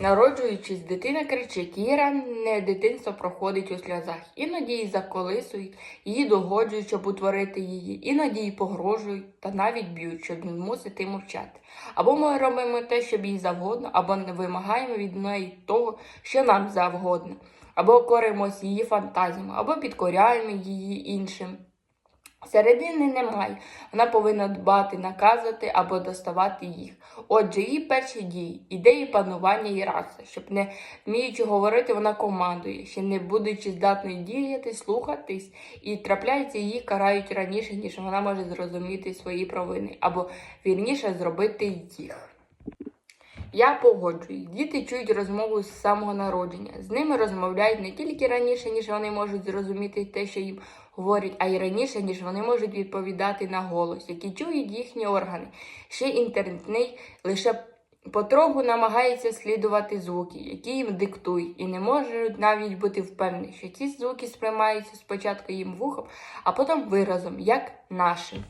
Народжуючись, дитина кричить, її ранне дитинство проходить у сльозах. Іноді її заколисують, її догоджують, щоб утворити її, іноді їй погрожують та навіть б'ють, щоб змусити мовчати. Або ми робимо те, що їй завгодно, або не вимагаємо від неї того, що нам завгодно, або коримось її фантазіями, або підкоряємо її іншим. Середини немає. Вона повинна дбати, наказувати або доставати їх. Отже, її перші дії, ідеї панування і раси, щоб не вміючи говорити, вона командує, ще не будучи здатною діяти, слухатись, і трапляється її карають раніше, ніж вона може зрозуміти свої провини, або вірніше зробити їх. Я погоджуюсь. Діти чують розмову з самого народження. З ними розмовляють не тільки раніше, ніж вони можуть зрозуміти те, що їм говорять, а й раніше, ніж вони можуть відповідати на голос, який чують їхні органи. Ще інтернетний лише потроху намагається слідувати звуки, які їм диктують, і не можуть навіть бути впевнені, що ці звуки сприймаються спочатку їм вухом, а потім виразом, як нашим.